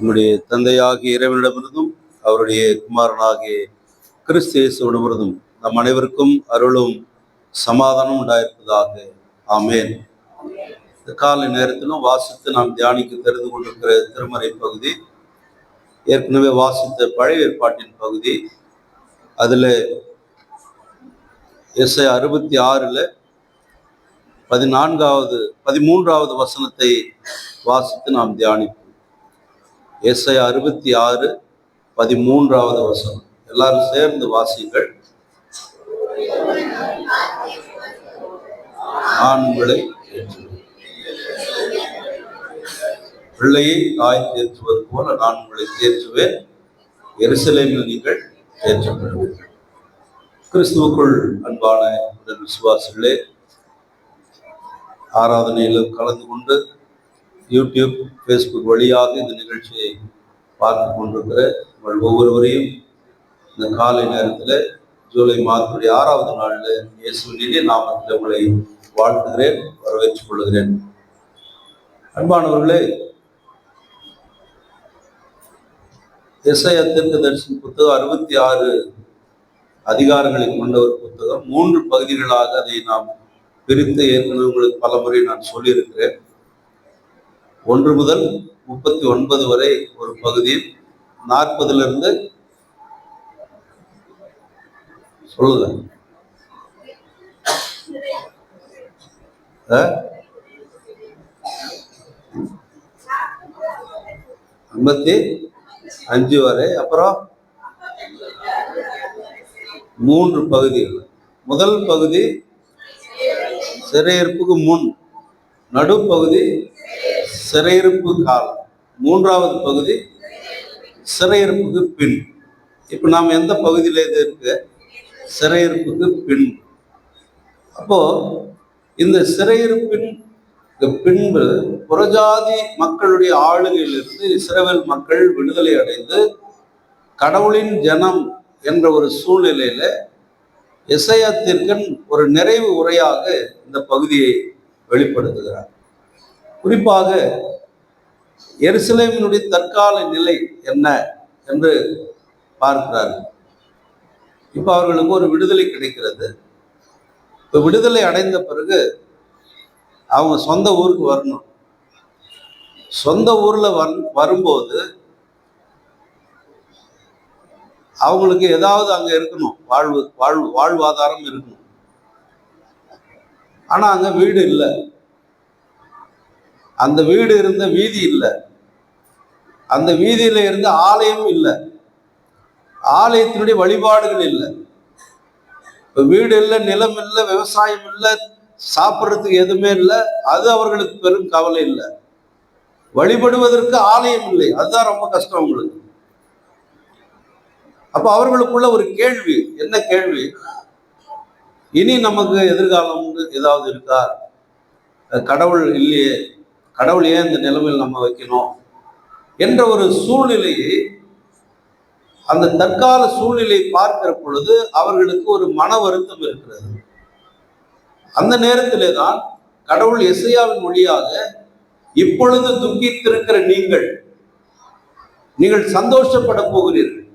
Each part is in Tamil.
நம்முடைய தந்தையாகிய இறைவனிடமிருந்தும் அவருடைய குமாரனாகிய கிறிஸ்து இயேசுவிடமிருந்தும் நம் அனைவருக்கும் அருளும் சமாதானம் உண்டாயிருப்பதாக. ஆமேன். காலை நேரத்திலும் வாசித்து நாம் தியானிக்க தெரிந்து கொண்டிருக்கிற திருமறை பகுதி ஏற்கனவே வாசித்த பழைய ஏற்பாட்டின் பகுதி. அதில் எஸ்ஐ அறுபத்தி ஆறில் பதினான்காவது பதிமூன்றாவது வசனத்தை வாசித்து நாம் தியானிப்போம். எஸ்ஐ அறுபத்தி ஆறு பதிமூன்றாவது வசனம். எல்லாரும் சேர்ந்து வாசிங்கள் ஆண்களை பிள்ளையை தாய் தேற்றுவது போல நான் உங்களை தேற்றுவேன். எருசலேமில் நீங்கள் தேற்றப்படுவீர்கள் கிறிஸ்துவுக்குள் அன்பான உடல் விசுவாசிகளே ஆராதனையிலும் கலந்து கொண்டு யூடியூப் ஃபேஸ்புக் வழியாக இந்த நிகழ்ச்சியை பார்த்து கொண்டிருக்கிற உங்கள் ஒவ்வொருவரையும் இந்த காலை நேரத்தில் ஜூலை மாதத்துடைய ஆறாவது நாளில் இயேசுவிலே நாமத்தில் உங்களை வாழ்த்துகிறேன் வரவேற்றுக் கொள்கிறேன். அன்பானவர்களே இசைய தெற்கு தரிசன புத்தகம் அறுபத்தி ஆறு அதிகாரங்களை கொண்ட ஒரு புத்தகம். மூன்று பகுதிகளாக அதை நாம் பிரித்து ஏற்கனவே உங்களுக்கு பல முறை நான் சொல்லியிருக்கிறேன். ஒன்று முதல் முப்பத்தி ஒன்பது வரை ஒரு பகுதியில் நாற்பதுலேருந்து சொல்லுங்க. ஐம்பத்தி அஞ்சு வரை. அப்புறம் மூன்று பகுதிகள் முதல் பகுதி சிறையிருப்புக்கு முன். நடுப்பகுதி சிறையிருப்பு காலம் மூன்றாவது பகுதி சிறையிருப்புக்கு பின். இப்போ நாம் எந்த பகுதியில் இது இருக்கு? சிறையிருப்புக்கு பின். அப்போ இந்த சிறையிருப்பின் பின்பு புறஜாதி மக்களுடைய ஆளுகையிலிருந்து இஸ்ரவேல் மக்கள் விடுதலை அடைந்து கடவுளின் ஜனம் என்ற ஒரு சூழ்நிலையில இசையத்திற்கன் ஒரு நிறைவு உரையாக இந்த பகுதியை வெளிப்படுத்துகிறார். குறிப்பாக எருசலேமினுடைய தற்கால நிலை என்ன என்று பார்க்கிறார். இப்போ அவர்களுக்கு ஒரு விடுதலை கிடைக்கிறது. இப்போ விடுதலை அடைந்த பிறகு அவங்க சொந்த ஊருக்கு வரணும். சொந்த ஊரில் வந் வரும்போது அவங்களுக்கு ஏதாவது அங்கே இருக்கணும். வாழ்வு வாழ் வாழ்வாதாரம் இருக்கணும். ஆனால் அங்கே வீடு இல்லை. அந்த வீடு இருந்த வீதி இல்லை. அந்த வீதியில இருந்த ஆலயம் இல்லை. ஆலயத்தினுடைய வழிபாடுகள் இல்லை. இப்போ வீடு இல்லை நிலம் இல்லை விவசாயம் இல்லை சாப்பிட்றதுக்கு எதுவுமே இல்லை. அது அவர்களுக்கு பெரும் கவலை இல்லை. வழிபடுவதற்கு ஆலயம் இல்லை. அதுதான் ரொம்ப கஷ்டம் அவங்களுக்கு. அப்போ அவர்களுக்குள்ள ஒரு கேள்வி என்ன கேள்வி? இனி நமக்கு எதிர்காலம் ஏதாவது இருக்கா? கடவுள் இல்லையே. கடவுள் ஏன் இந்த நிலைமையில் நம்ம வைக்கணும் என்ற ஒரு சூழ்நிலையை அந்த தற்கால சூழ்நிலையை பார்க்கிற பொழுது அவர்களுக்கு ஒரு மன வருத்தம் இருக்கிறது. அந்த நேரத்திலே தான் கடவுள் எசையாவின் மொழியாக இப்பொழுது துக்கித்திருக்கிற நீங்கள் நீங்கள் சந்தோஷப்பட போகிறீர்கள்.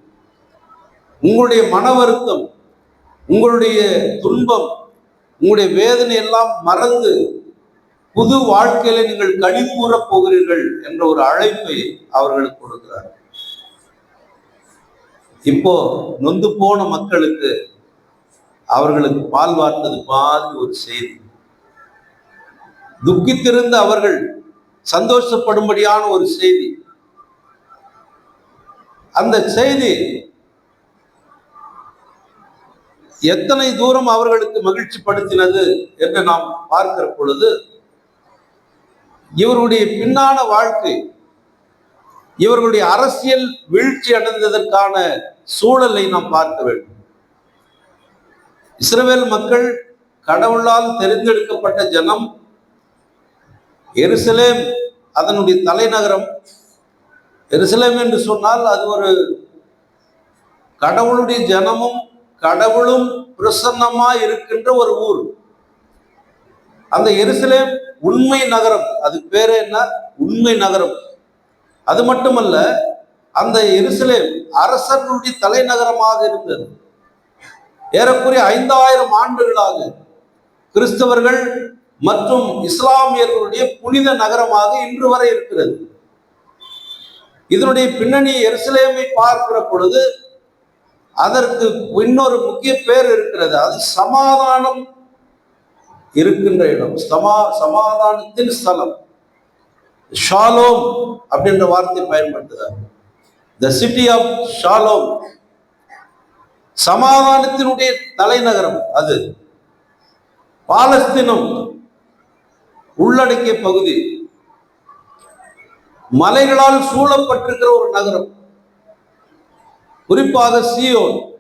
உங்களுடைய மன வருத்தம் உங்களுடைய துன்பம் உங்களுடைய வேதனை எல்லாம் மறந்து புது வாழ்க்கையில நீங்கள் கழிவுற போகிறீர்கள் என்ற ஒரு அழைப்பை அவர்களுக்கு கொடுக்கிறார். இப்போ நொந்து போன மக்களுக்கு அவர்களுக்கு பால் வார்த்தது மாதிரி ஒரு செய்தி. துக்கித்திருந்த அவர்கள் சந்தோஷப்படும்படியான ஒரு செய்தி. அந்த செய்தி எத்தனை தூரம் அவர்களுக்கு மகிழ்ச்சி படுத்தினது என்று நாம் பார்க்கிற பொழுது இவருடைய பின்னான வாழ்க்கை இவர்களுடைய அரசியல் வீழ்ச்சி அடைந்ததற்கான சூழலை நாம் பார்க்க வேண்டும். இஸ்ரேல் மக்கள் கடவுளால் தெரிந்தெடுக்கப்பட்ட ஜனம் எருசலேம் அதனுடைய தலைநகரம். எருசலேம் என்று சொன்னால் அது ஒரு கடவுளுடைய ஜனமும் கடவுளும் பிரசன்னமாக இருக்கின்ற ஒரு ஊர். அந்த எருசலேம் உண்மை நகரம். அது பேரு என்ன? உண்மை நகரம். அது மட்டுமல்ல அந்த எருசலேம் அரசர்களுடைய தலைநகரமாக இருந்தது. ஏறக்குறைய ஐந்தாயிரம் ஆண்டுகளாக கிறிஸ்தவர்கள் மற்றும் இஸ்லாமியர்களுடைய புனித நகரமாக இன்று வரை இருக்கிறது. இதனுடைய பின்னணி எருசலேமை பார்க்கிற பொழுது அதற்கு இன்னொரு முக்கிய பேர் இருக்கிறது. அது சமாதானம் இருக்கின்ற இடம். சமா சமாதானத்தின் ஸ்தலம். ஷாலோம் அப்படின்ற வார்த்தை பயன்படுத்துகிறார். The city of shalom. சமாதானத்தினுடைய தலைநகரம் அது. பாலஸ்தீனம் உள்ளடக்கிய பகுதி. மலைகளால் சூழப்பட்டிருக்கிற ஒரு நகரம். குறிப்பாக சியோன்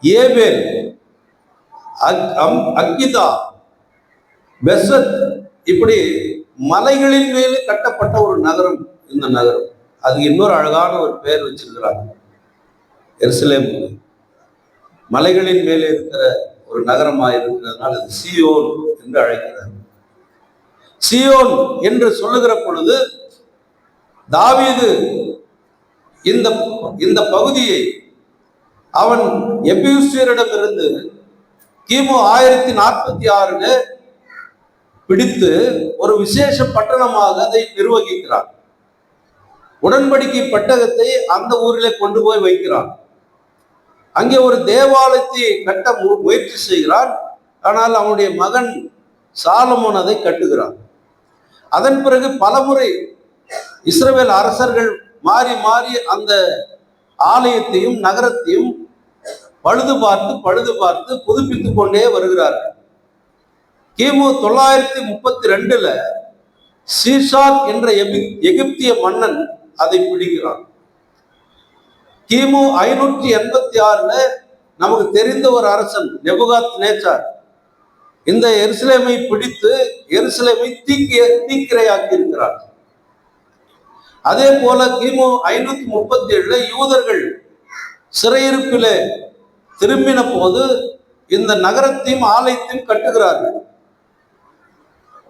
ஏபேல் அக்- அம்- அக்கிதா பெசத் இப்படி மலைகளின் மேலே கட்டப்பட்ட ஒரு நகரம் இந்த நகரம். அது இன்னொரு அழகான ஒரு பெயர் வச்சிருக்கிறாங்க. எருசலேம். மலைகளின் மேலே இருக்கிற ஒரு நகரமாக இருக்கிறதுனால அது சியோன் என்று அழைக்கிறார். சியோன் என்று சொல்லுகிற பொழுது தாவீது இந்த இந்த பகுதியை அவன் எபியூசியரிடமிருந்து கிமு ஆயிரத்தி நாற்பத்தி ஆறுல பிடித்து ஒரு விசேஷ பட்டணமாக அதை நிர்வகிக்கிறார். உடன்படிக்கை பட்டகத்தை அந்த ஊரிலே கொண்டு போய் வைக்கிறான் அங்கே ஒரு தேவாலயத்தை கட்ட மு- முயற்சி செய்கிறான் ஆனால் அவனுடைய மகன் சாலமோன் அதை கட்டுகிறான். அதன் பிறகு பலமுறை இஸ்ரேல் அரசர்கள் மாறி மாறி அந்த ஆலயத்தையும் நகரத்தையும் பழுது பார்த்து பழுது பார்த்து புதுப்பித்து கொண்டே வருகிறார்கள். கிமு தொள்ளாயிரத்தி முப்பத்தி ரெண்டுல சீசாக் என்ற எபி- எகிப்திய மன்னன் அதை பிடிக்கிறான். கிமு ஐநூற்றி எண்பத்தி ஆறுல நமக்கு தெரிந்த ஒரு அரசன் நெபுகாத் நேச்சார். இந்த எருசலேமை பிடித்து எருசலேமை தீக்கிய தீக்கிரையாக்கி இருக்கிறார் அதே போல கிமு ஐநூத்தி முப்பத்தி ஏழுல யூதர்கள் சிறையிருப்பிலே திரும்பின போது இந்த நகரத்தையும் ஆலயத்தையும் கட்டுகிறார்கள்.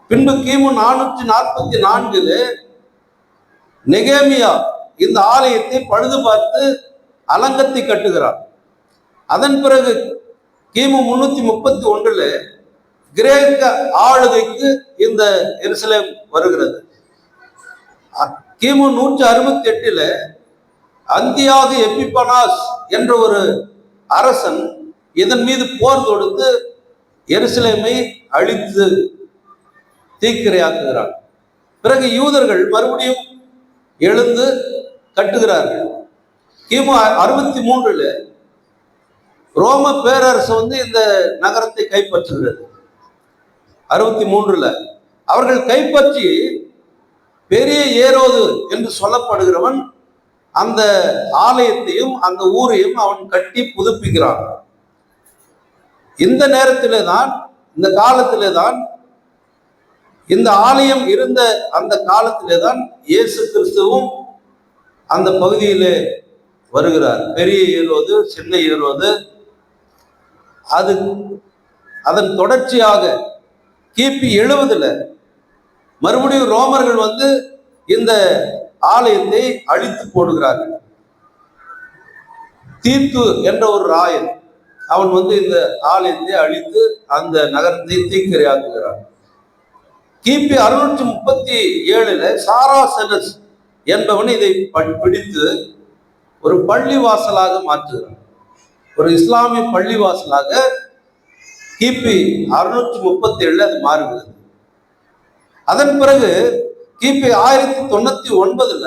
பின்பு கிமு நானூற்றி நாற்பத்தி நான்கில் நெகேமியா இந்த ஆலயத்தை பழுது பார்த்து அலங்கத்தை கட்டுகிறார். அதன் பிறகு கிமு முன்னூத்தி முப்பத்தி ஒன்றில் கிரேக்க ஆளுகைக்கு இந்த எருசலேம் வருகிறது. அ- கிமு நூற்றி அறுபத்தி எட்டுல அந்தியாக எப்பிபனாஸ் என்ற ஒரு அரசன் இதன் மீது போர் தொடுத்து எருசலேமை அழித்து தீக்கிரையாக்குகிறான் பிறகு யூதர்கள் மறுபடியும் எழுந்து கட்டுகிறார்கள். கிமு அறுபத்தி மூன்றுல ரோம பேரரசு வந்து இந்த நகரத்தை கைப்பற்றுகிறது. அறுபத்தி மூன்றுல அவர்கள் கைப்பற்றி பெரிய ஏரோது என்று சொல்லப்படுகிறவன் அந்த ஆலயத்தையும் அந்த ஊரையும் அவன் கட்டி புதுப்பிக்கிறான். இந்த நேரத்திலே தான் இந்த காலத்திலே தான் இந்த ஆலயம் இருந்த அந்த காலத்திலே தான் இயேசு கிறிஸ்துவும் அந்த பகுதியிலே வருகிறார். பெரிய ஏறுவது சின்ன ஏறுவது அது அதன் தொடர்ச்சியாக கிபி எழுபதுல மறுபடியும் ரோமர்கள் வந்து இந்த ஆலயத்தை அழித்து போடுகிறார்கள். தீத்து என்ற ஒரு ராயன் அவன் வந்து இந்த ஆலயத்தை அழித்து அந்த நகரத்தை தீக்கிரையாக்குகிறான். கிபி அறுநூற்றி முப்பத்தி ஏழுல சாராசெனஸ் என்பவன் இதை பிடித்து ஒரு பள்ளி வாசலாக மாற்றுகிறான். ஒரு இஸ்லாமிய பள்ளி வாசலாக கிபி அறுநூற்றி முப்பத்தி ஏழுல அது மாறுகிறது. அதன் பிறகு கிபி ஆயிரத்தி தொண்ணூத்தி ஒன்பதுல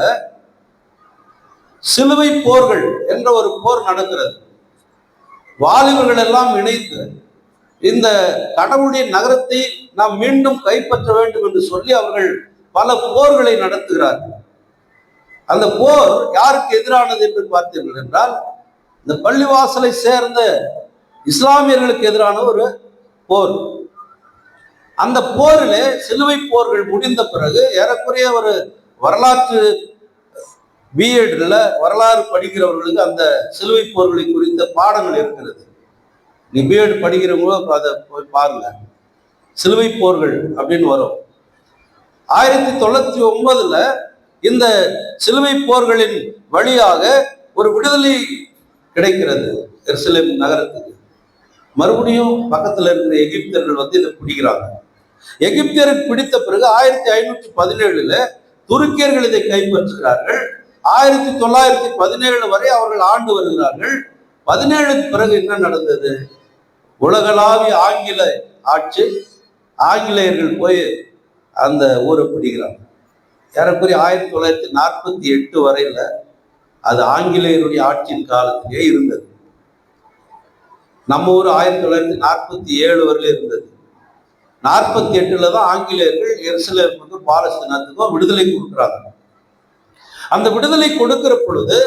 சிலுவை போர்கள் என்ற ஒரு போர் நடக்கிறது. வாலிபர்கள் எல்லாம் இணைந்து இந்த கடவுளுடைய நகரத்தை நாம் மீண்டும் கைப்பற்ற வேண்டும் என்று சொல்லி அவர்கள் பல போர்களை நடத்துகிறார்கள். அந்த போர் யாருக்கு எதிரானது என்று பார்த்தீர்கள் என்றால் இந்த பள்ளிவாசலை சேர்ந்த இஸ்லாமியர்களுக்கு எதிரான ஒரு போர். அந்த போரிலே சிலுவை போர்கள் முடிந்த பிறகு ஏறக்குறைய ஒரு வரலாற்று பிஎட்ல வரலாறு படிக்கிறவர்களுக்கு அந்த சிலுவை போர்களை குறித்த பாடங்கள் இருக்கிறது. நீ பிஎட் படிக்கிறவங்களும் அதை போய் பாருங்க. சிலுவை போர்கள் அப்படின்னு வரும். ஆயிரத்தி தொள்ளாயிரத்தி ஒன்பதுல இந்த சிலுவை போர்களின் வழியாக ஒரு விடுதலை கிடைக்கிறது. எருசலேம் நகரத்துக்கு. மறுபடியும் பக்கத்துல இருக்கிற எகிப்தியர்கள் வந்து இதை பிடிக்கிறாங்க. எகிப்தியருக்கு பிடித்த பிறகு ஆயிரத்தி ஐநூற்றி பதினேழுல துருக்கியர்கள் இதை கைப்பற்றுகிறார்கள். ஆயிரத்தி தொள்ளாயிரத்தி பதினேழு வரை அவர்கள் ஆண்டு வருகிறார்கள். பதினேழுக்கு பிறகு என்ன நடந்தது? உலகளாவிய ஆங்கில ஆட்சி ஆங்கிலேயர்கள் போய் அந்த ஊரை பிடிக்கிறாங்க. ஏறக்குறைய ஆயிரத்தி தொள்ளாயிரத்தி நாற்பத்தி எட்டு வரையில் அது ஆங்கிலேயருடைய ஆட்சியின் காலத்திலே இருந்தது. நம்ம ஊர் ஆயிரத்தி தொள்ளாயிரத்தி நாற்பத்தி ஏழு வரையில இருந்தது. நாற்பத்தி எட்டுல தான் ஆங்கிலேயர்கள் எருசலேமுக்கும் பாலஸ்தீனத்துக்கும் விடுதலை கொடுக்குறாங்க. அந்த விடுதலை கொடுக்கிற பொழுது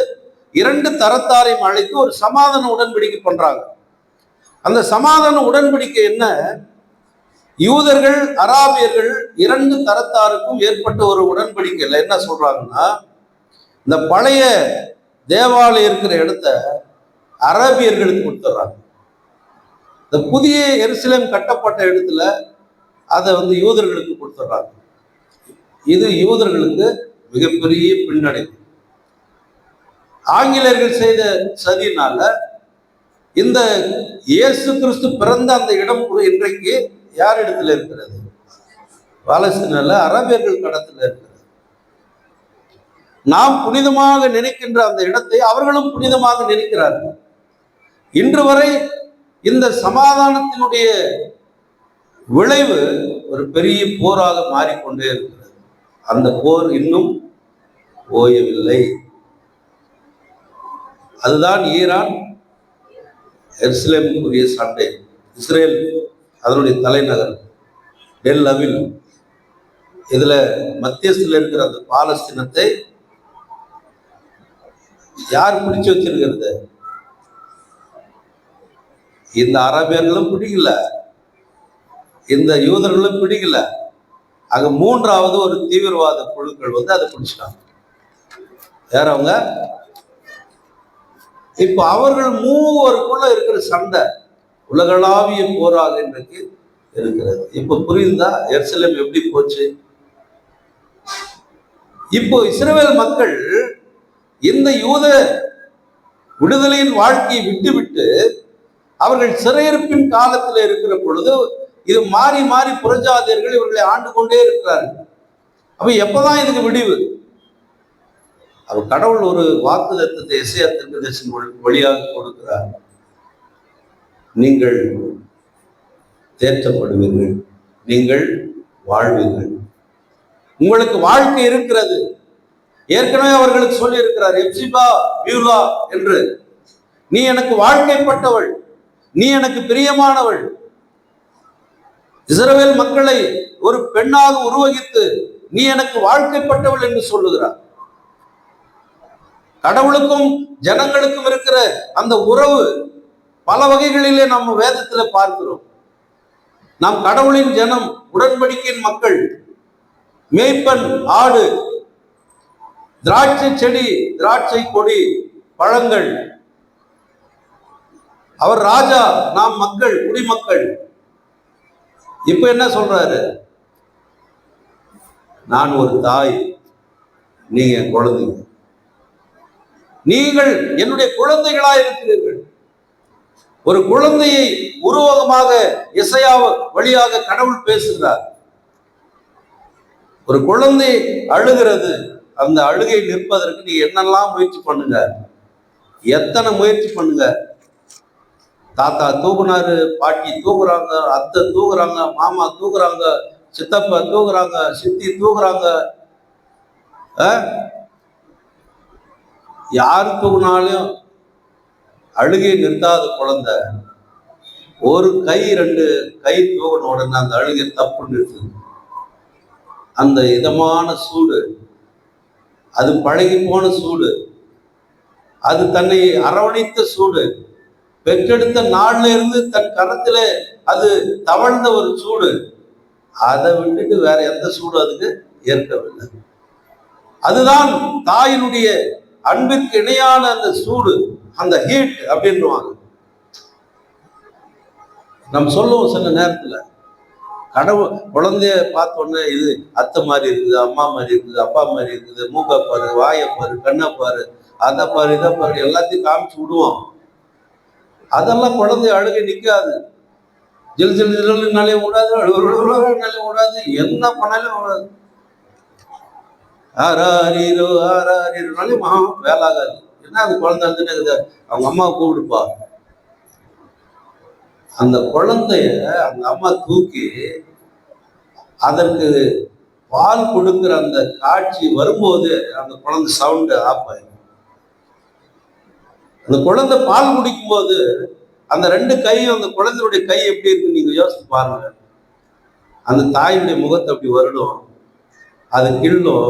இரண்டு தரத்தாரையும் அழைத்து ஒரு சமாதான உடன்படிக்கை பண்றாங்க. அந்த சமாதான உடன்படிக்கை என்ன? யூதர்கள் அராபியர்கள் இரண்டு தரத்தாருக்கும் ஏற்பட்ட ஒரு உடன்படிக்கையில் என்ன சொல்றாங்கன்னா இந்த பழைய தேவாலயம் இருக்கிற இடத்த அரபியர்களுக்கு கொடுத்துட்றாங்க. இந்த புதிய எருசலேம் கட்டப்பட்ட இடத்துல அதை வந்து யூதர்களுக்கு கொடுத்துட்றாங்க. இது யூதர்களுக்கு மிகப்பெரிய பின்னடைவு. ஆங்கிலேயர்கள் செய்த சதியினால இந்த இயேசு கிறிஸ்து பிறந்த அந்த இடம் இன்றைக்கு யார் இடத்துல இருக்கிறது? பாலஸ்தீனில் அரபியர்கள் கடத்தில் இருக்கிறது. நாம் புனிதமாக நினைக்கின்ற அந்த இடத்தை அவர்களும் புனிதமாக நினைக்கிறார்கள். இன்று வரை இந்த சமாதானத்தினுடைய விளைவு ஒரு பெரிய போராக மாறிக்கொண்டே இருக்கிறது. அந்த போர் இன்னும் ஓயவில்லை. அதுதான் ஈரான் எருசலேமுக்குரிய சண்டை இஸ்ரேல் அதனுடைய தலைநகர் டெல் அவில் இதில் மத்தியஸ்தில் இருக்கிற அந்த பாலஸ்தீனத்தை யார் பிடிச்சு வச்சிருக்கிறது? இந்த அரபியர்களும் பிடிக்கல. இந்த யூதர்களும் பிடிக்கல. அங்க மூன்றாவது ஒரு தீவிரவாத குழுக்கள் வந்து அதை பிடிச்சிட்டாங்க. யார் அவங்க? இப்போ அவர்கள் மூவருக்குள்ள இருக்கிற சண்டை உலகளாவிய போராக இன்றைக்கு இருக்கிறது. இப்போ புரியுதா? எருசலேம் எப்படி போச்சு? இப்போ இஸ்ரேல் மக்கள் இந்த யூத விடுதலையின் வாழ்க்கையை விட்டுவிட்டு அவர்கள் சிறையிருப்பின் காலத்தில் இருக்கிற பொழுது இது மாறி மாறி புரஜாதியர்கள் இவர்களை ஆண்டு கொண்டே இருக்கிறார்கள். அப்ப எப்பதான் இதுக்கு விடிவு? அவர் கடவுள் ஒரு வாக்கு தத்துவத்தை இசையா வழியாக கொடுக்கிறார். நீங்கள் தேற்றப்படுவீர்கள். நீங்கள் வாழ்வீர்கள். உங்களுக்கு வாழ்க்கை இருக்கிறது. ஏற்கனவே அவர்களுக்கு சொல்லி இருக்கிறார் எப்சிபா பியூலா என்று. நீ எனக்கு வாழ்க்கைப்பட்டவள். நீ எனக்கு பிரியமானவள். இஸ்ரவேல் மக்களை ஒரு பெண்ணாக உருவகித்து நீ எனக்கு வாழ்க்கைப்பட்டவள் என்று சொல்லுகிறார். கடவுளுக்கும் ஜனங்களுக்கும் இருக்கிற அந்த உறவு பல வகைகளிலே நம்ம வேதத்துல பார்க்கிறோம். நாம் கடவுளின் ஜனம் உடன்படிக்கையின் மக்கள் மேய்ப்பன் ஆடு திராட்சை செடி திராட்சை கொடி பழங்கள். அவர் ராஜா நாம் மக்கள் குடிமக்கள். இப்ப என்ன சொல்றாரு? நான் ஒரு தாய் நீங்க குழந்தைங்க. நீங்கள் என்னுடைய குழந்தைகளா இருக்கிறீர்கள். ஒரு குழந்தையை உருவகமாக இசையா வழியாக கடவுள் பேசுகிறார். ஒரு குழந்தை அழுகிறது அந்த அழுகை நிற்பதற்கு நீ என்னெல்லாம் முயற்சி பண்ணுங்க? எத்தனை முயற்சி பண்ணுங்க? தாத்தா தூக்குனாரு பாட்டி தூக்குறாங்க அத்தை தூக்குறாங்க மாமா தூக்குறாங்க சித்தப்பா தூக்குறாங்க சித்தி தூக்குறாங்க. அஹ்? யார் தூக்குனாலும் அழுகை நிறுத்தாத குழந்தை ஒரு கை ரெண்டு கை தூக்கின உடனே அந்த அழுகை தப்பு நிறுத்துது அந்த இதமான சூடு அது பழகி போன சூடு அது தன்னை அரவணைத்த சூடு பெற்றெடுத்த நாள்ல இருந்து தன் கரத்துல அது தவழ்ந்த ஒரு சூடு அதை விட்டுட்டு வேற எந்த சூடு அதுக்கு ஏற்கவில்லை அதுதான் தாயினுடைய அன்பிற்கு இணையான அந்த சூடு அந்த ஹீட் அப்படின்னுவாங்க. நம்ம சொல்லுவோம் சில நேரத்துல கடவுள் குழந்தைய பார்த்த உடனே இது அத்தை மாதிரி இருக்குது அம்மா மாதிரி இருக்குது அப்பா மாதிரி இருக்குது மூக்கை பாரு வாயை பாரு கண்ணை பாரு அதை பாரு இதை பாரு எல்லாத்தையும் காமிச்சு விடுவோம். அதெல்லாம் குழந்தை அழுகை நிற்காது ஜில் ஜில் ஜில்னாலே விடாது அழுகுனாலே விடாது என்ன பண்ணாலும் விடாது ஆறாரீரோ ஆறாரீரோனாலே மகா வேலாகாது ஆகாது என்ன அது குழந்தை வந்துட்டு இருக்குது? அவங்க அம்மாவை கூப்பிடுப்பா. அந்த குழந்தைய அந்த அம்மா தூக்கி அதற்கு பால் கொடுக்குற அந்த காட்சி வரும்போது அந்த குழந்தை சவுண்டு ஆஃப் ஆயிடும் அந்த குழந்தை பால் குடிக்கும்போது அந்த ரெண்டு கையும் அந்த குழந்தையுடைய கை எப்படி இருக்கு நீங்க யோசிச்சு பாருங்க. அந்த தாயினுடைய முகத்தை அப்படி வருடும். அது கிள்ளும்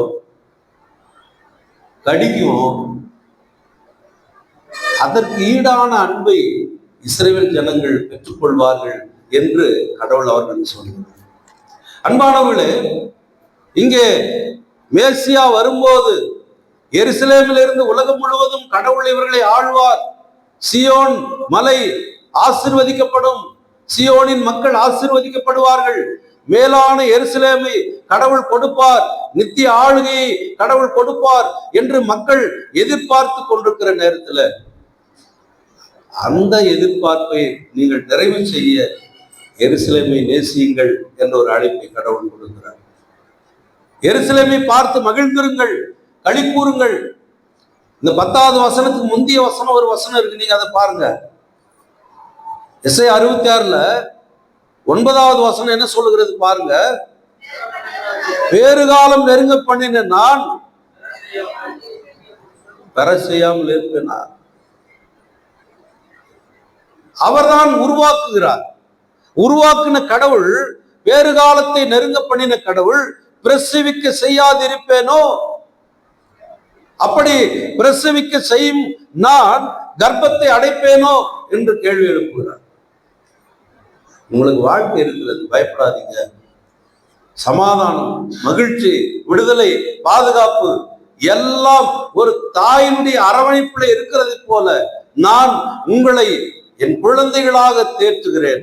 கடிக்கும்? அதற்கு ஈடான அன்பை இஸ்ரேல் ஜனங்கள் பெற்றுக்கொள்வார்கள் என்று கடவுள் அவர்கள் சொல்கிறார். அன்பானவர்களே இங்கே மேசியா வரும்போது எருசலேமிலிருந்து உலகம் முழுவதும் கடவுள் இவர்களை ஆழ்வார் சியோன் மலை ஆசிர்வதிக்கப்படும். சியோனின் மக்கள் ஆசிர்வதிக்கப்படுவார்கள். மேலான எருசலேமை கடவுள் கொடுப்பார். நித்திய ஆளுகையை கடவுள் கொடுப்பார் என்று மக்கள் எதிர்பார்த்து கொண்டிருக்கிற நேரத்துல அந்த எதிர்பார்ப்பை நீங்கள் நிறைவு செய்ய எருசலேமை நேசியுங்கள் என்ற ஒரு அழைப்பை கடவுள் கொடுக்கிறார். எருசலேமை பார்த்து மகிழ்ந்திருங்கள் களி கூறுங்கள். இந்த பத்தாவது வசனத்துக்கு முந்தைய வசனம் ஒரு வசனம் இருக்கு நீங்க அதை பாருங்க. எஸ்ஐ அறுபத்தி ஆறுல ஒன்பதாவது வசனம் என்ன சொல்லுகிறது பாருங்க. வேறு காலம் நெருங்க பண்ணின நான் பெற செய்யாமல் இருப்பேனா அவர்தான் உருவாக்குகிறார். உருவாக்குன கடவுள் வேறு காலத்தை நெருங்க பண்ணின கடவுள் பிரசவிக்க செய்யாதிருப்பேனோ? அப்படி பிரசவிக்க செய்யும் நான் கர்ப்பத்தை அடைப்பேனோ? என்று கேள்வி எழுப்புகிறார். உங்களுக்கு வாழ்க்கை இருக்கிறது பயப்படாதீங்க. சமாதானம் மகிழ்ச்சி விடுதலை பாதுகாப்பு எல்லாம் ஒரு தாயினுடைய அரவணைப்புல இருக்கிறது போல நான் உங்களை என் குழந்தைகளாக தேற்றுகிறேன்.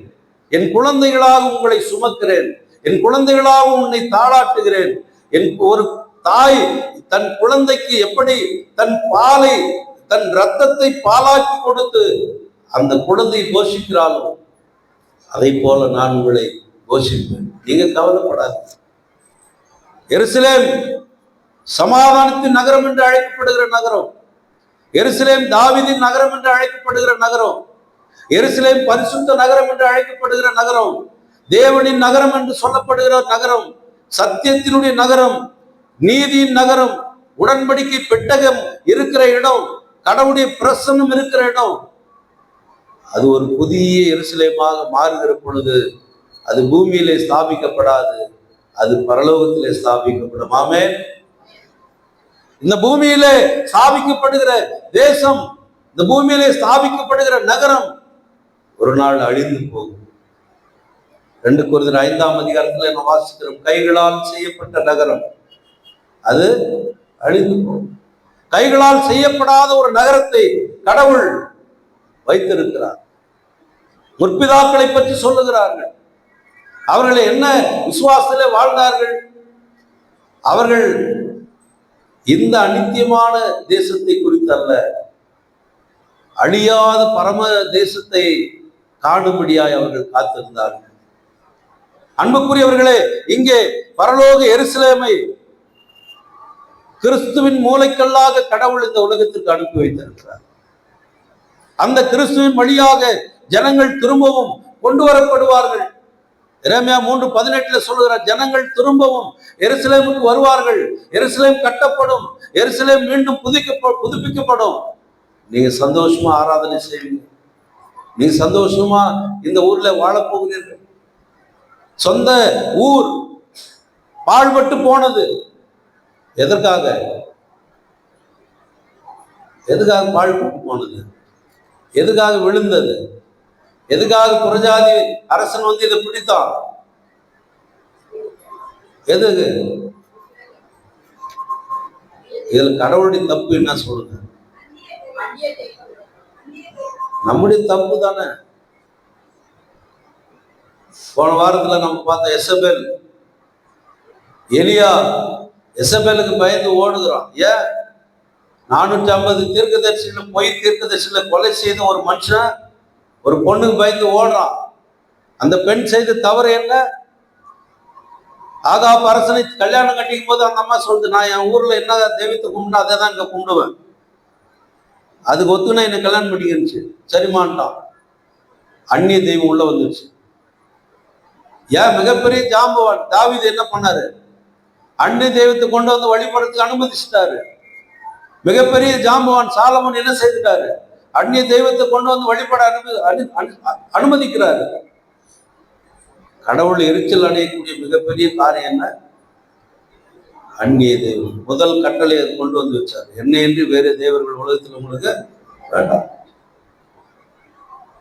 என் குழந்தைகளாக உங்களை சுமக்கிறேன். என் குழந்தைகளாக உன்னை தாளாட்டுகிறேன். என் ஒரு தாய் தன் குழந்தைக்கு எப்படி தன் பாலை தன் ரத்தத்தை பாலாக்கி கொடுத்து அந்த குழந்தை போஷிக்கிறாளோ? அதை போல நான் உங்களை போஷிப்பேன் நீங்க கவலைப்படாது எருசலேம் சமாதானத்தின் நகரம் என்று அழைக்கப்படுகிற நகரம். எருசலேம் தாவிதின் நகரம் என்று அழைக்கப்படுகிற நகரம். எருசலேம் பரிசுத்த நகரம் என்று அழைக்கப்படுகிற நகரம். தேவனின் நகரம் என்று சொல்லப்படுகிற நகரம். சத்தியத்தினுடைய நகரம். நீதியின் நகரம். உடன்படிக்கை பெட்டகம் இருக்கிற இடம். கடவுளுடைய பிரசன்னம் இருக்கிற இடம். அது ஒரு புதிய எருசலேமாக மாறுகிற பொழுது அது பூமியிலே ஸ்தாபிக்கப்படாது அது பரலோகத்திலே ஸ்தாபிக்கப்படும். ஆமே இந்த பூமியிலே ஸ்தாபிக்கப்படுகிற தேசம் இந்த பூமியிலே ஸ்தாபிக்கப்படுகிற நகரம் ஒரு நாள் அழிந்து போகும். ரெண்டு குருதர் ஐந்தாம் அதிகாரத்தில் நம்ம வாசிக்கிறோம். கைகளால் செய்யப்பட்ட நகரம் அது அழிந்து போகும். கைகளால் செய்யப்படாத ஒரு நகரத்தை கடவுள் வைத்திருக்கிறார். முற்பிதாக்களை பற்றி சொல்லுகிறார்கள். அவர்களை என்ன விசுவாசத்திலே வாழ்ந்தார்கள்? அவர்கள் இந்த அனித்தியமான தேசத்தை குறித்தல்ல. அழியாத பரம தேசத்தை காணும்படியாய் அவர்கள் காத்திருந்தார்கள். அன்புக்குரியவர்களே இங்கே பரலோக எருசலேமை கிறிஸ்துவின் மூளைக்கல்லாக கடவுள் இந்த உலகத்திற்கு அனுப்பி வைத்திருக்கிறார். அந்த கிறிஸ்துவின் வழியாக ஜனங்கள் திரும்பவும் கொண்டு வரப்படுவார்கள். இறைமையா மூன்று பதினெட்டுல சொல்லுகிறார் ஜனங்கள் திரும்பவும் எருசலேமுக்கு வருவார்கள். எருசலேம் கட்டப்படும். எருசலேம் மீண்டும் புதுக்க புதுப்பிக்கப்படும். நீங்க சந்தோஷமா ஆராதனை செய்வீங்க. நீ சந்தோஷமா இந்த ஊர்ல வாழப்போகிறீர்கள் சொந்த ஊர் பாழ்பட்டு போனது. எதற்காக? எதுக்காக பாழ்பட்டு போனது? எதுக்காக விழுந்தது? எதுக்காக புறஜாதி அரசன் வந்து இதை பிடித்தான்? எதுக்கு? இதுல கடவுளுடைய தப்பு என்ன சொல்லுங்க நம்முடைய தப்பு தானே? போன வாரத்துல நம்ம பார்த்த எசபேல் எலியா எசபேலுக்கு பயந்து ஓடுகிறான். ஏன்? நானூற்றி ஐம்பது தீர்க்கதரிசிகளை பொய் தீர்க்கதரிசிகளை கொலை செய்த ஒரு மனுஷன் ஒரு பொண்ணுக்கு பயந்து ஓடுறான். அந்த பெண் செய்த தவறு என்ன? ஆகா அரசனை கல்யாணம் கட்டிக்கும் போது அந்த அம்மா சொல்லுது நான் என் ஊர்ல என்ன தெய்வத்தை கும்பிட்டு அதை தான் இங்க கும்பிடுவேன். அதுக்கு ஒத்துனா என்னை கல்யாணம் பண்ணிக்கிருந்துச்சு சரிமான்ட்டான் அந்நிய தெய்வம் உள்ள வந்துருச்சு. ஏன்? மிகப்பெரிய ஜாம்பவான். தாவிது என்ன பண்ணாரு? அந்நிய தெய்வத்தை கொண்டு வந்து வழிபடுறதுக்கு அனுமதிச்சிட்டாரு. மிகப்பெரிய ஜாம்பவான் சாலமன் என்ன செய்துட்டாரு அந்நிய தெய்வத்தை கொண்டு வந்து வழிபட அனுமதி அனு- அனுமதிக்கிறாரு. கடவுள் எரிச்சல் அடையக்கூடிய மிகப்பெரிய காரியம் என்ன? அந்நிய தெய்வம். முதல் கட்டளை அது கொண்டு வந்து வச்சார். என்ன என்று வேறு தேவர்கள் உலகத்தில் உங்களுக்கு வேண்டாம்.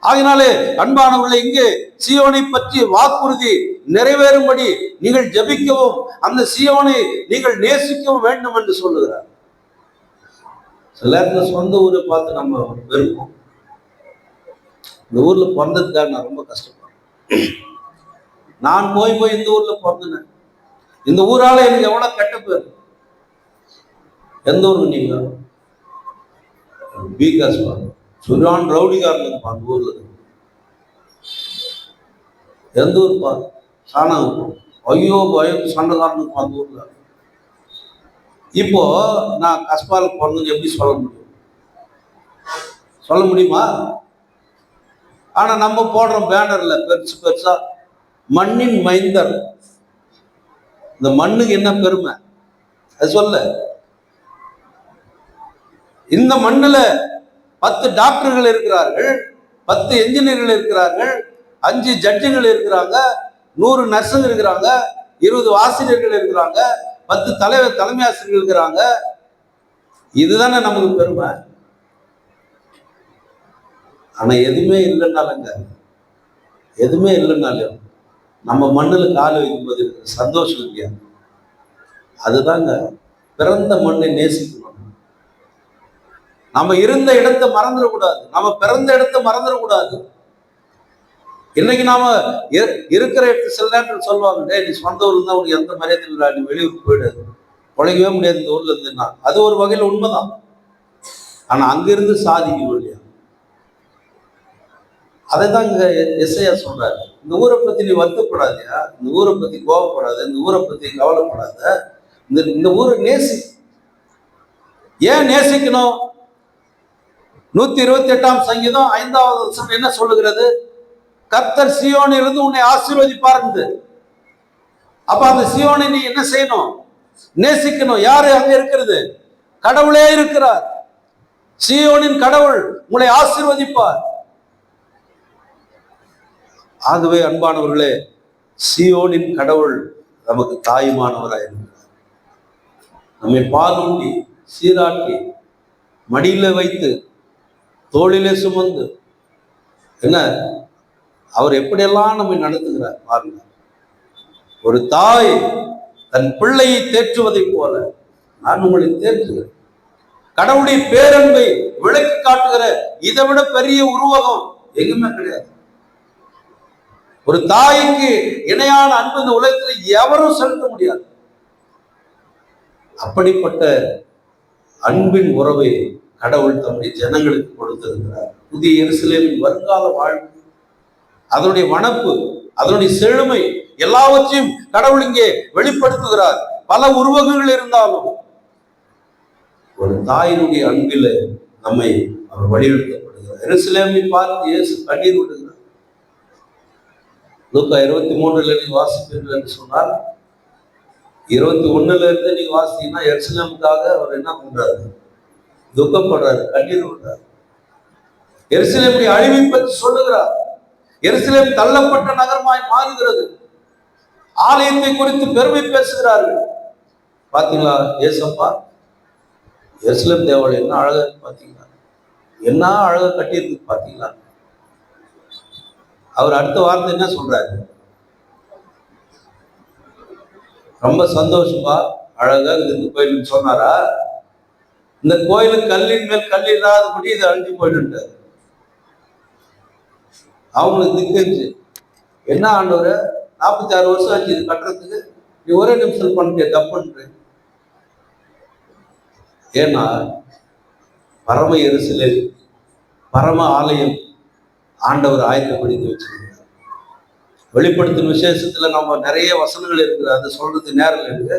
ஆகினாலே அன்பானவர்களை இங்கே சியோனை பற்றி வாக்குறுதி நிறைவேறும்படி நீங்கள் ஜெபிக்கவும் அந்த சியோனை நீங்கள் நேசிக்கவும் வேண்டும் என்று சொல்லுகிறார். சில நேரத்தில் சொந்த ஊரை பார்த்து நம்ம வெறுப்போம். இந்த ஊர்ல பிறந்ததுக்காக நான் ரொம்ப கஷ்டப்படுறேன். நான் போய் போய் இந்த ஊர்ல பிறந்தேன். இந்த ஊரால எனக்கு எவ்வளவு கெட்ட பேர்? எந்த ஊருக்கு நீங்க பிகாஸ் பாருங்க சுரான் ரவுடிகாரன் இருப்பான் அந்த ஊர்ல. எந்த ஊர் பாரு? சாணம் ஐயோ பயம் சண்டைக்காரன் இருப்பான் அந்த ஊர்ல. இப்போ நான் கஸ்பாலுக்கு பிறந்தது எப்படி சொல்ல முடியும்? சொல்ல முடியுமா? ஆனால் நம்ம போடுறோம் பேனரில் பெருசு பெருசாக மண்ணின் மைந்தர். இந்த மண்ணுக்கு என்ன பெருமை? அது சொல்ல. இந்த மண்ணில் பத்து டாக்டர்கள் இருக்கிறார்கள் பத்து என்ஜினியர்கள் இருக்கிறார்கள் அஞ்சு ஜட்ஜுகள் இருக்கிறாங்க நூறு நர்ஸுங்க இருக்கிறாங்க இருபது ஆசிரியர்கள் இருக்கிறாங்க பத்து தலைவர் தலைமை ஆசிரியர்கள் இருக்கிறாங்க. இதுதானே நமக்கு பெருமை. ஆனா எதுவுமே இல்லைன்னாலங்க எதுவுமே இல்லைன்னாலும் நம்ம மண்ணில் கால் வைக்கும்போது இருக்கிற சந்தோஷம் இல்லையா? அதுதாங்க பிறந்த மண்ணை நேசிக்கணும். நம்ம இருந்த இடத்தை மறந்துடக்கூடாது. நம்ம பிறந்த இடத்தை மறந்துடக்கூடாது. இன்னைக்கு நாம இருக்கிற இடத்துல சில நேரத்தில் சொல்லுவாங்க டே நீ சொந்த ஊர் இருந்தா உனக்கு எந்த மரியாதையும் இல்லை நீ வெளியூருக்கு போயிடாது. உழைக்கவே முடியாது இந்த ஊர்ல இருந்துன்னா அது ஒரு வகையில் உண்மைதான். ஆனா அங்கிருந்து சாதிக்க முடியாது அதை தான் இங்க எஸ்ஐயா சொல்றாரு. இந்த ஊரை பத்தி நீ வருத்தப்படாதயா? இந்த ஊரை பத்தி கோவப்படாத? இந்த ஊரை பத்தி கவலைப்படாத? இந்த இந்த ஊரை நேசி ஏன் நேசிக்கணும்? நூத்தி இருபத்தி எட்டாம் சங்கீதம் ஐந்தாவது வருஷம் என்ன சொல்லுகிறது? கர்த்தர் சியோனில் இருந்து உன்னை ஆசீர்வதிப்பார்ந்து அப்ப அந்த சியோனை நீ என்ன செய்யணும்? நேசிக்கணும். யாரு அங்க இருக்கிறது? கடவுளே இருக்கிறார். சியோனின் கடவுள் உங்களை ஆசீர்வதிப்பார். ஆகவே அன்பானவர்களே சியோனின் கடவுள் நமக்கு தாயுமானவராய் நம்மை பாலூட்டி சீராட்டி மடியில வைத்து தோளிலே சுமந்து என்ன? அவர் எப்படியெல்லாம் நம்மை நடத்துகிறார் பாருங்க. ஒரு தாய் தன் பிள்ளையை தேற்றுவதைப் போல நான் உங்களை தேற்றுகிறேன். கடவுளுடைய பேரன்பை விளக்கி காட்டுகிற இதை விட பெரிய உருவகம் எங்குமே கிடையாது. ஒரு தாய்க்கு இணையான அன்பு இந்த உலகத்தில் எவரும் செலுத்த முடியாது. அப்படிப்பட்ட அன்பின் உறவை கடவுள் தம்முடைய ஜனங்களுக்கு கொடுத்திருக்கிறார். புதிய எருசலேமின் வருங்கால வாழ்வு அதனுடைய வனப்பு அதனுடைய செழுமை எல்லாவற்றையும் கடவுள் இங்கே வெளிப்படுத்துகிறார். பல உருவகங்கள் இருந்தாலும் ஒரு தாயினுடைய அன்பில நம்மை அவர் வலியுறுத்தப்படுகிறார் எருசலேமை பார்த்து இயேசு கண்ணீர் விடுகிறார். லூக்கா இருபத்தி மூன்றுல நீங்க வாசிப்பீர்கள் என்று சொன்னால் இருபத்தி ஒண்ணுல இருந்து நீங்க வாசித்தீங்கன்னா எருசலேமுக்காக அவர் என்ன பண்றாரு? துக்கப்படுறாரு கண்ணீர் விடுறாரு. எருசலேமுடைய அழிவை பற்றி சொல்லுகிறார். எருசலேம் தள்ளப்பட்ட நகரமாய் மாறுகிறது. ஆலயத்தை குறித்து பெருமை பேசுகிறார்கள். பாத்தீங்களா ஏசப்பா? எருசலேம் தேவாலயம் என்ன அழகா பாத்தீங்களா? என்ன அழகா கட்டியிருக்கு பாத்தீங்களா? அவர் அடுத்த வார்த்தை என்ன சொல்றாரு? ரொம்ப சந்தோஷமா அழகா இந்த கோயிலுக்கு சொன்னாரா? இந்த கோயிலுக்கு கல்லின் மேல் கல் இல்லாதபடி இதை அழிஞ்சு போயிட்டு அவங்களுக்கு திக்கஞ்சு என்ன ஆண்டவரை? நாற்பத்தி ஆறு வருஷம் ஆச்சு இது கட்டுறதுக்கு. நீ ஒரே நிமிஷம் பண்ணிட்டே தப்புன்ற ஏன்னா பரம எரிசலில் பரம ஆலயம் ஆண்டவர் ஆயத்தப்படுத்தி வச்சிருக்கிறார். வெளிப்படுத்தும் விசேஷத்துல நம்ம நிறைய வசனங்கள் இருக்குது அதை சொல்றது நேரம் இருக்கு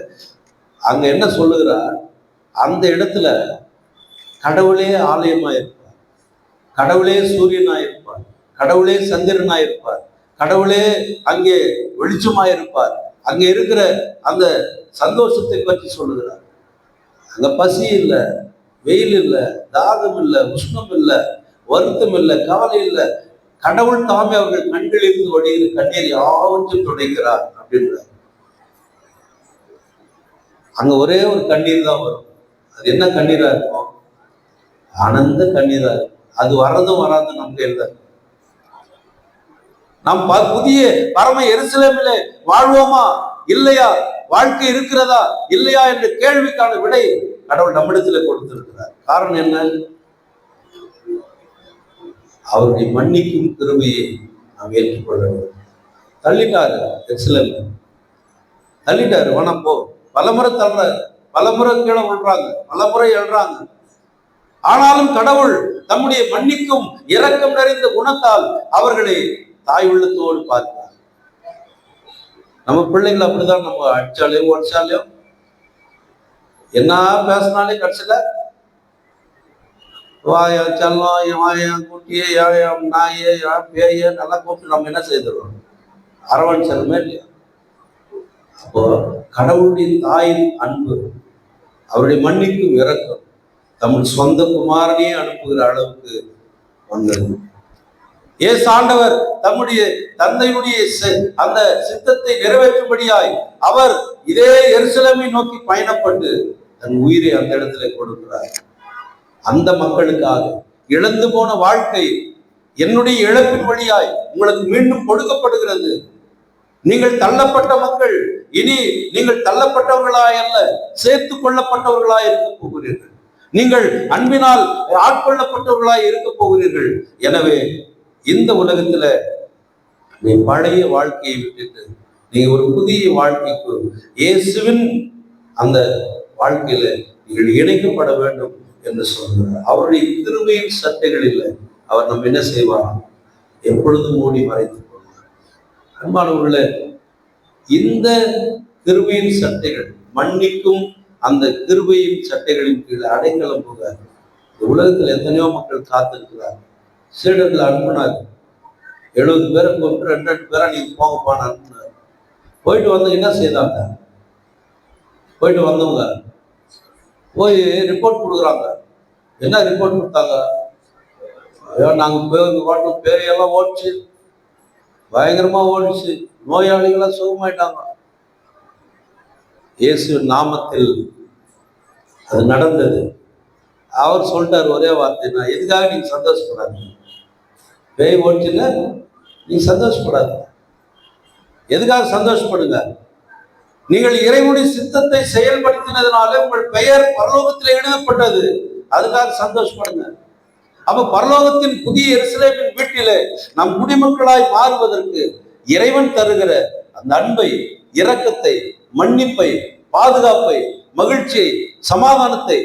அங்க என்ன சொல்லுகிறார்? அந்த இடத்துல கடவுளே ஆலயமா இருப்பார். கடவுளே சூரியனா இருப்பார். கடவுளே சந்திரனா இருப்பார் கடவுளே அங்கே வெளிச்சமாயிருப்பார். இருப்பார் இருக்கிற அந்த சந்தோஷத்தை பற்றி சொல்லுகிறார். அங்க பசி இல்லை வெயில் இல்லை தாகம் இல்லை உஷ்ணம் இல்லை வருத்தம் இல்லை கவலை இல்லை. கடவுள் தாமே அவர்கள் கண்களிலிருந்து வழியில் கண்ணீர் யாவற்றையும் துடைக்கிறார் அப்படின்றார். அங்க ஒரே ஒரு கண்ணீர் தான் வரும். அது என்ன கண்ணீரா இருக்கும்? ஆனந்த கண்ணீரா இருக்கும். அது வரதும் வராதும் நம்ம கையில் நாம் புதிய பரம எருசலேமிலே வாழ்வோமா? இல்லையா? வாழ்க்கை இருக்கிறதா? இல்லையா என்ற கேள்விக்கான விடை கடவுள் நம்மிடத்திலே கொடுத்திருக்கிறார். காரணம் என்ன? அவருடைய மன்னிக்கும் திருமையை நாம் ஏற்றுக்கொள்ள வேண்டும். தள்ளிட்டாரு எக்ஸலன் தள்ளிட்டாரு. வேணா போ. பலமுறை தள்ளுறாரு. பலமுறை கீழே விழுறாங்க. பலமுறை எழுறாங்க. ஆனாலும் கடவுள் தம்முடைய மன்னிக்கும் இரக்கம் நிறைந்த குணத்தால் அவர்களை தாய் உள்ளத்தோடு பார்க்கிறார். நம்ம பிள்ளைங்களை அப்படிதான் நம்ம அடிச்சாலையும் உடச்சாலையும் என்ன பேசினாலே கடைசியில வாயா செல்லம் வாயா குட்டியே ஏன் நாயே ஏன் பேய நல்லா கூப்பிட்டு நம்ம என்ன செய்திருவோம் அரவணைச்சதுமே இல்லையா? அப்போ கடவுளுடைய தாயின் அன்பு அவருடைய மன்னிக்கும் இறக்கம் தமிழ் சொந்த குமாரனையே அனுப்புகிற அளவுக்கு வந்தது. ஏசு ஆண்டவர் தம்முடைய தந்தையுடைய அந்த சித்தத்தை நிறைவேற்றும்படியாய் அவர் இதே எருசலமை நோக்கி பயணப்பட்டு தன் உயிரை அந்த இடத்துல கொடுக்கிறார். அந்த மக்களுக்காக இழந்து போன வாழ்க்கை என்னுடைய இழப்பின் வழியாய் உங்களுக்கு மீண்டும் கொடுக்கப்படுகிறது. நீங்கள் தள்ளப்பட்ட மக்கள் இனி நீங்கள் தள்ளப்பட்டவர்களாய் அல்ல சேர்த்து கொள்ளப்பட்டவர்களாய் இருக்க போகிறீர்கள். நீங்கள் அன்பினால் ஆட்கொள்ளப்பட்டவர்களாய் இருக்க போகிறீர்கள். எனவே இந்த உலகத்துல நீ பழைய வாழ்க்கையை விட்டுட்டு நீங்க ஒரு புதிய வாழ்க்கைக்கு இயேசுவின் அந்த வாழ்க்கையில நீங்கள் இணைக்கப்பட வேண்டும் என்று சொல்கிறார் அவருடைய கிருபையின் சட்டைகளில் அவர் நம்ம என்ன செய்வார்? எப்பொழுதும் மூடி மறைத்துக் கொள்வார். அன்பானவர்களே இந்த கிருபையின் சட்டைகள் மன்னிக்கும் அந்த கிருபையின் சட்டைகளின் கீழே அடைக்கலம் போக இந்த உலகத்தில் எத்தனையோ மக்கள் காத்திருக்கிறார்கள். சீடர்கள் அனுப்புனார். எழுபது பேரை கூப்பிட்டு ரெண்டு ரெண்டு பேரை நீங்க போங்கப்பான்னு அனுப்புனார். போயிட்டு வந்தவங்க என்ன செய்தாங்க? போயிட்டு வந்தவங்க போய் ரிப்போர்ட் கொடுக்குறாங்க. என்ன ரிப்போர்ட் கொடுத்தாங்க? ஐயோ நாங்கள் பேர் பாட்டு பேரையெல்லாம் ஓடிச்சு. பயங்கரமா ஓடிச்சு. நோயாளிகளாக சுகமாயிட்டாங்க. இயேசு நாமத்தில் அது நடந்தது. அவர் சொல்லிட்டார் ஒரே வார்த்தை நான் எதுக்காக நீ சந்தோஷப்படாது? பேய் ஓடிச்சுல நீ சந்தோஷப்படாது. எதுக்காக சந்தோஷப்படுங்க? நீங்கள் இறைவனுடைய சித்தத்தை செயல்படுத்தினதுனால உங்கள் பெயர் பரலோகத்தில் எழுதப்பட்டது. அதுக்காக சந்தோஷப்படுங்க. அப்ப பரலோகத்தின் புதிய எருசலேமின் வீட்டிலே நம் குடிமக்களாய் மாறுவதற்கு இறைவன் தருகிற அந்த அன்பை இரக்கத்தை மன்னிப்பை பாதுகாப்பை மகிழ்ச்சியை சமாதானத்தை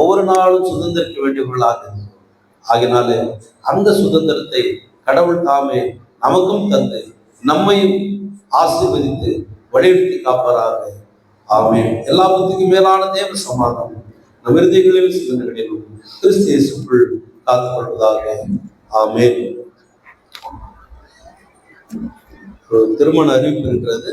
ஒவ்வொரு நாளும் சுதந்திரிக்க வேண்டியவர்களாக ஆகினாலே அந்த சுதந்திரத்தை கடவுள் தாமே நமக்கும் தந்து நம்மையும் ஆசீர்வதித்து வலியுறுத்தி காப்பாராக. ஆமே எல்லாத்துக்கும் மேலான தேவ சமாதானம் நம் இருதயங்களில் சிந்தனைகளிலும் கிறிஸ்து இயேசுக்குள் காத்து கொள்வதாக ஆமே திருமண அறிவிப்பு இருக்கிறது.